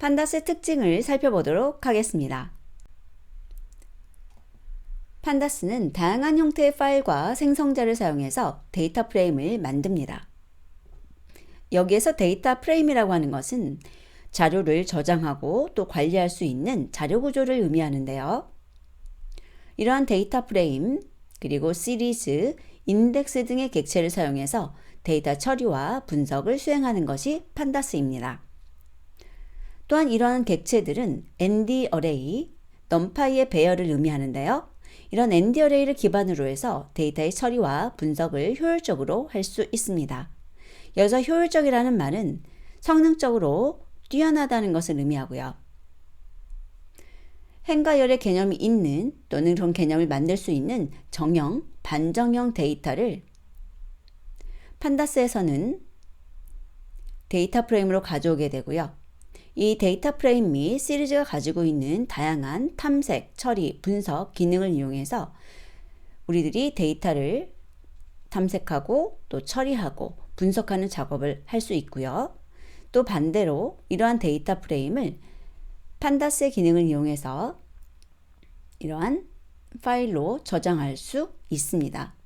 판다스의 특징을 살펴보도록 하겠습니다. 판다스는 다양한 형태의 파일과 생성자를 사용해서 데이터 프레임을 만듭니다. 여기에서 데이터 프레임이라고 하는 것은 자료를 저장하고 또 관리할 수 있는 자료 구조를 의미하는데요. 이러한 데이터 프레임, 그리고 시리즈, 인덱스 등의 객체를 사용해서 데이터 처리와 분석을 수행하는 것이 판다스입니다. 또한 이러한 객체들은 ND 어레이, 넘파이의 배열을 의미하는데요. 이런 ND 어레이를 기반으로 해서 데이터의 처리와 분석을 효율적으로 할 수 있습니다. 여기서 효율적이라는 말은 성능적으로 뛰어나다는 것을 의미하고요. 행과 열의 개념이 있는 또는 그런 개념을 만들 수 있는 정형, 반정형 데이터를 판다스에서는 데이터 프레임으로 가져오게 되고요. 이 데이터 프레임 및 시리즈가 가지고 있는 다양한 탐색, 처리, 분석 기능을 이용해서 우리들이 데이터를 탐색하고 또 처리하고 분석하는 작업을 할 수 있고요. 또 반대로 이러한 데이터 프레임을 판다스의 기능을 이용해서 이러한 파일로 저장할 수 있습니다.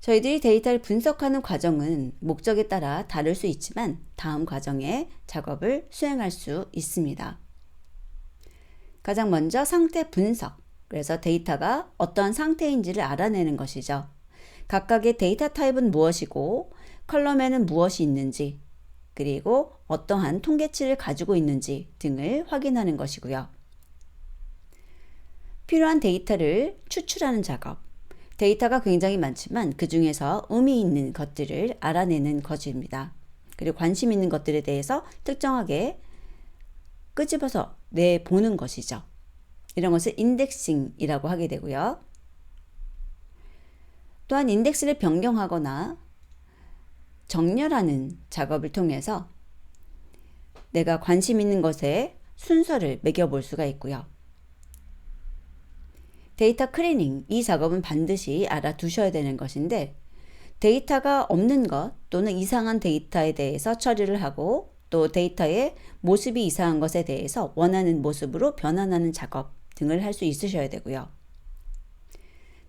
저희들이 데이터를 분석하는 과정은 목적에 따라 다를 수 있지만 다음 과정에 작업을 수행할 수 있습니다. 가장 먼저 상태 분석. 그래서 데이터가 어떠한 상태인지를 알아내는 것이죠. 각각의 데이터 타입은 무엇이고 컬럼에는 무엇이 있는지 그리고 어떠한 통계치를 가지고 있는지 등을 확인하는 것이고요. 필요한 데이터를 추출하는 작업. 데이터가 굉장히 많지만 그 중에서 의미 있는 것들을 알아내는 것입니다. 그리고 관심 있는 것들에 대해서 특정하게 끄집어서 내보는 것이죠. 이런 것을 인덱싱이라고 하게 되고요. 또한 인덱스를 변경하거나 정렬하는 작업을 통해서 내가 관심 있는 것에 순서를 매겨볼 수가 있고요. 데이터 클리닝, 이 작업은 반드시 알아두셔야 되는 것인데 데이터가 없는 것 또는 이상한 데이터에 대해서 처리를 하고 또 데이터의 모습이 이상한 것에 대해서 원하는 모습으로 변환하는 작업 등을 할 수 있으셔야 되고요.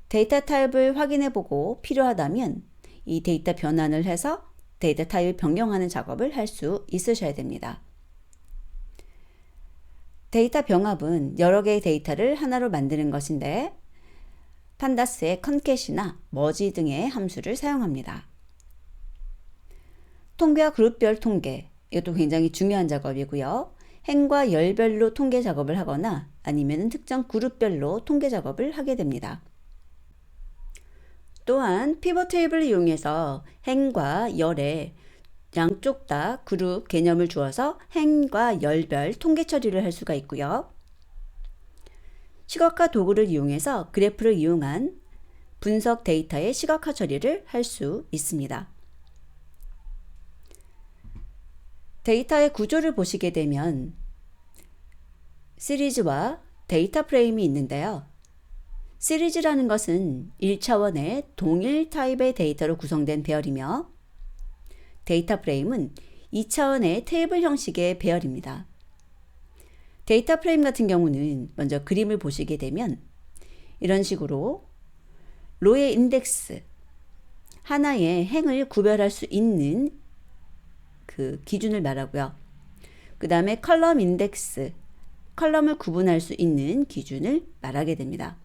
데이터 타입을 확인해 보고 필요하다면 이 데이터 변환을 해서 데이터 타입을 변경하는 작업을 할 수 있으셔야 됩니다. 데이터 병합은 여러 개의 데이터를 하나로 만드는 것인데 판다스의 컨캣이나 머지 등의 함수를 사용합니다. 통계와 그룹별 통계, 이것도 굉장히 중요한 작업이고요. 행과 열별로 통계 작업을 하거나 아니면 특정 그룹별로 통계 작업을 하게 됩니다. 또한 피벗 테이블을 이용해서 행과 열의 양쪽 다 그룹 개념을 주어서 행과 열별 통계 처리를 할 수가 있고요. 시각화 도구를 이용해서 그래프를 이용한 분석 데이터의 시각화 처리를 할 수 있습니다. 데이터의 구조를 보시게 되면 시리즈와 데이터 프레임이 있는데요. 시리즈라는 것은 1차원의 동일 타입의 데이터로 구성된 배열이며 데이터 프레임은 2차원의 테이블 형식의 배열입니다. 데이터 프레임 같은 경우는 먼저 그림을 보시게 되면 이런 식으로 로의 인덱스 하나의 행을 구별할 수 있는 그 기준을 말하고요. 그 다음에 컬럼 인덱스 컬럼을 구분할 수 있는 기준을 말하게 됩니다.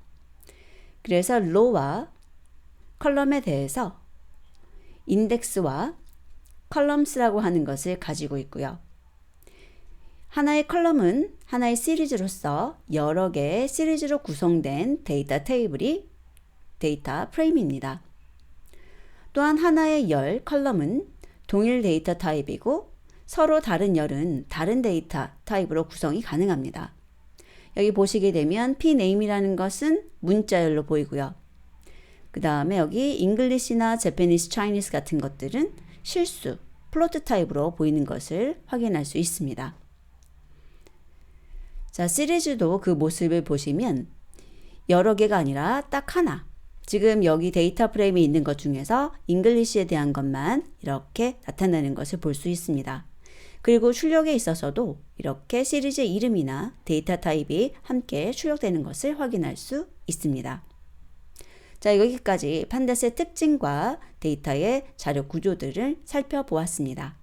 그래서 로와 컬럼에 대해서 인덱스와 컬럼스라고 하는 것을 가지고 있고요. 하나의 컬럼은 하나의 시리즈로서 여러 개의 시리즈로 구성된 데이터 테이블이 데이터 프레임입니다. 또한 하나의 열 컬럼은 동일 데이터 타입이고 서로 다른 열은 다른 데이터 타입으로 구성이 가능합니다. 여기 보시게 되면 pname이라는 것은 문자열로 보이고요. 그 다음에 여기 잉글리시나 제페니스, 차이니스 같은 것들은 실수, 플로트 타입으로 보이는 것을 확인할 수 있습니다. 자, 시리즈도 그 모습을 보시면 여러 개가 아니라 딱 하나, 지금 여기 데이터 프레임이 있는 것 중에서 잉글리시에 대한 것만 이렇게 나타나는 것을 볼 수 있습니다. 그리고 출력에 있어서도 이렇게 시리즈 이름이나 데이터 타입이 함께 출력되는 것을 확인할 수 있습니다. 자, 여기까지 판다스의 특징과 데이터의 자료 구조들을 살펴보았습니다.